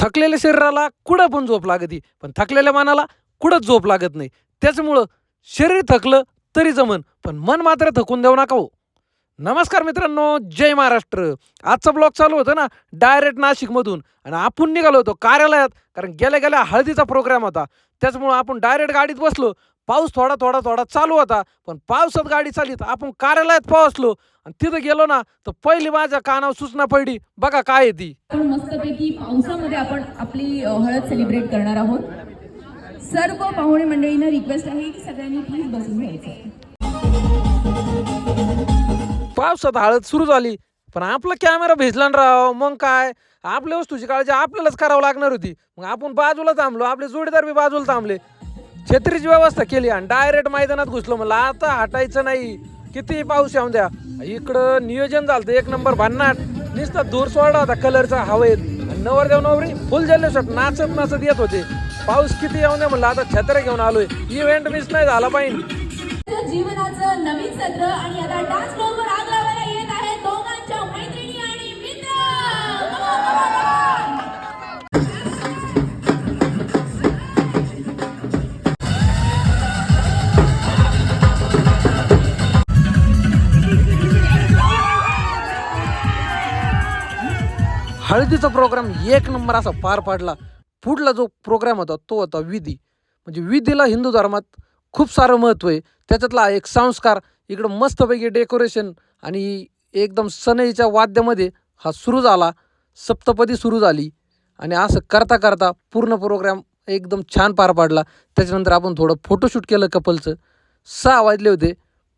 थकलेल्या शरीराला कुठं पण झोप लागते पण थकलेल्या मनाला कुठंच झोप लागत नाही. त्याच्यामुळं शरीर थकलं तरी जमन पण मन मात्र थकून देऊ नका हो. नमस्कार मित्रांनो जय महाराष्ट्र. आजचा ब्लॉग चालू होता ना डायरेक्ट नाशिकमधून. आणि आपण निघालो होतो कार्यालयात कारण गेल्या गेल्या हळदीचा प्रोग्राम होता. त्याचमुळं आपण डायरेक्ट गाडीत बसलो. पाऊस थोडा थोडा थोडा चालू होता पण पावसात गाडी चालीत आपण कार्यालयात पोहोचलो. आणि तिथं गेलो ना तर पहिली माझ्या कानावर सूचना पडली. बघा काय आहे ती. मस्तपैकी पावसामध्ये आपण आपली हळद सेलिब्रेट करणार आहोत. सर्व पाहुणे मंडळींना रिक्वेस्ट आहे की सगळ्यांनी प्लीज बसून घ्यायचं. पावसात हळद सुरू झाली. पण आपला कॅमेरा भिजला ना राव. मग काय? आपल्या वस्तूची काळजी आपल्यालाच करावं लागणार होती. मग आपण बाजूला थांबलो. आपले जोडीदार बी बाजूला थांबले. छत्रीची व्यवस्था केली आणि डायरेक्ट मैदानात घुसलो. म्हणलं आता हटायचं नाही. किती पाऊस येऊन द्या. इकडं नियोजन झालं एक नंबर भन्नाट. नुसता दूर सोडला होता कलरचा हवेत. आणि नवरदेव नवरी फुल जल्लोषात नाचत नाचत येत होते. पाऊस किती येऊन द्या म्हणलं आता छत्र्या घेऊन आलोय. इव्हेंट मिस नाही झाला पाहिजे. जीवनाचं नवीन सत्र आणि आता डान्स फ्लोअरवर आग लावायला येत आहे दोघांच्या मैत्रिणी आणि मित्र. हळदीचा प्रोग्राम एक नंबर असा पार पाडला. पुढला जो प्रोग्राम होता तो होता विधी. म्हणजे विधीला हिंदू धर्मात खूप सारं महत्त्व आहे. त्याच्यातला एक संस्कार इकडं मस्तपैकी डेकोरेशन आणि एकदम सनईच्या वाद्यामध्ये हा सुरू झाला. सप्तपदी सुरू झाली आणि असं करता करता पूर्ण प्रोग्राम एकदम छान पार पाडला. त्याच्यानंतर आपण थोडं फोटोशूट केलं कपलचं. सहा वाजले होते.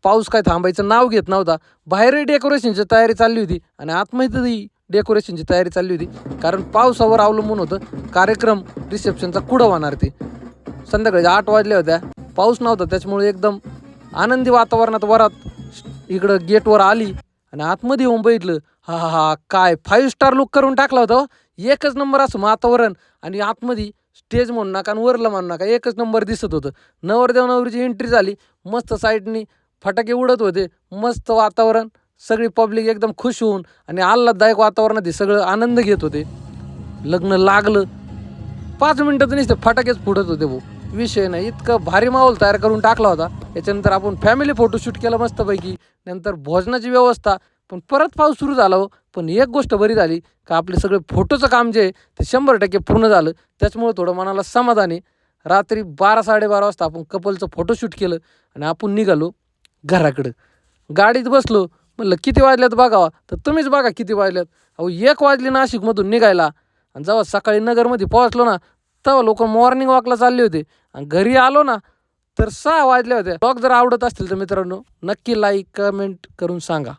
पाऊस काय थांबायचं नाव घेत नव्हता. बाहेरही डेकोरेशनची तयारी चालली होती आणि आतमध्येही डेकोरेशनची तयारी चालली होती. कारण पावसावर अवलंबून होतं. कार्यक्रम रिसेप्शनचा कुठं होणार ते? संध्याकाळी आठ वाजल्या होत्या. पाऊस नव्हता त्याच्यामुळे एकदम आनंदी वातावरणात वरात इकडं गेटवर आली आणि आतमध्ये येऊन बघितलं हा हा हा काय फाईव्ह स्टार लुक करून टाकला होता हो. एकच नंबर असं वातावरण आणि आतमध्ये स्टेज म्हणू नका आणि वरलं म्हणू नका एकच नंबर दिसत होतं. नवरदेव नवरीची एंट्री झाली मस्त साईडनी फटाके उडत होते मस्त वातावरण सगळी पब्लिक एकदम खुश होऊन आणि आल्हाददायक वातावरणात सगळं आनंद घेत होते. लग्न लागलं पाच मिनटात नुसते फटाकेच फुटत होते भाऊ. विषय नाही. इतकं भारी माहोल तयार करून टाकला होता. याच्यानंतर आपण फॅमिली फोटोशूट केलं मस्तपैकी. नंतर भोजनाची व्यवस्था. पण परत पाऊस सुरू झाला हो. पण एक गोष्ट बरी झाली का आपले सगळे फोटोचं काम जे आहे ते शंभर टक्के पूर्ण झालं. त्याच्यामुळे थोडं मनाला समाधान आहे. रात्री बारा साडेबारा वाजता आपण कपलचं फोटोशूट केलं आणि आपण निघालो घराकडं. गाडीत बसलो. म्हणलं किती वाजल्यात बघावा? तर तुम्हीच बघा किती वाजल्यात. अहो एक वाजली नाशिकमधून निघायला. आणि जेव्हा सकाळी नगरमध्ये पोहोचलो ना तेव्हा लोक मॉर्निंग वॉकला चालले होते. आणि घरी आलो ना तर सहा वाजले होते ब्लॉग जर आवडत असतील तर मित्रांनो नक्की लाईक कमेंट करून सांगा.